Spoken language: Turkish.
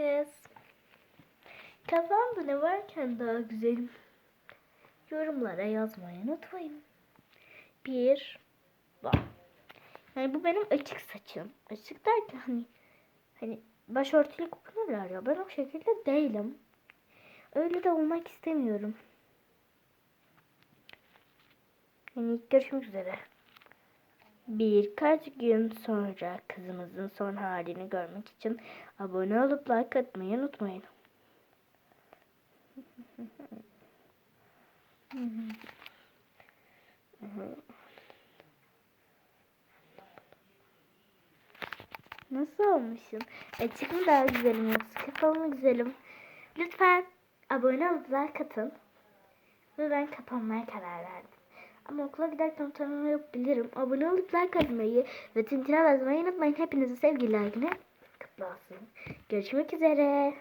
kız. Kafamda ne varken daha güzelim. Yorumlara yazmayı unutmayın. Bir. Bak. Yani bu benim açık saçım. Açık derken hani hani başörtüyle kullanırlar ya. Ben o şekilde değilim. Öyle de olmak istemiyorum. Yani görüşmek üzere. Birkaç gün sonra kızımızın son halini görmek için abone olup like atmayı unutmayın. Nasıl olmuşum? Açık mı daha güzelim yoksa kapalı mı güzelim? Lütfen abone olup like atın. Ve ben kapanmaya karar verdim. Ama okula giderken utanmayabilirim. Abone olup like atmayı ve tintine basmayı unutmayın. Hepinizi sevgiler günü kutlu olsun. Görüşmek üzere.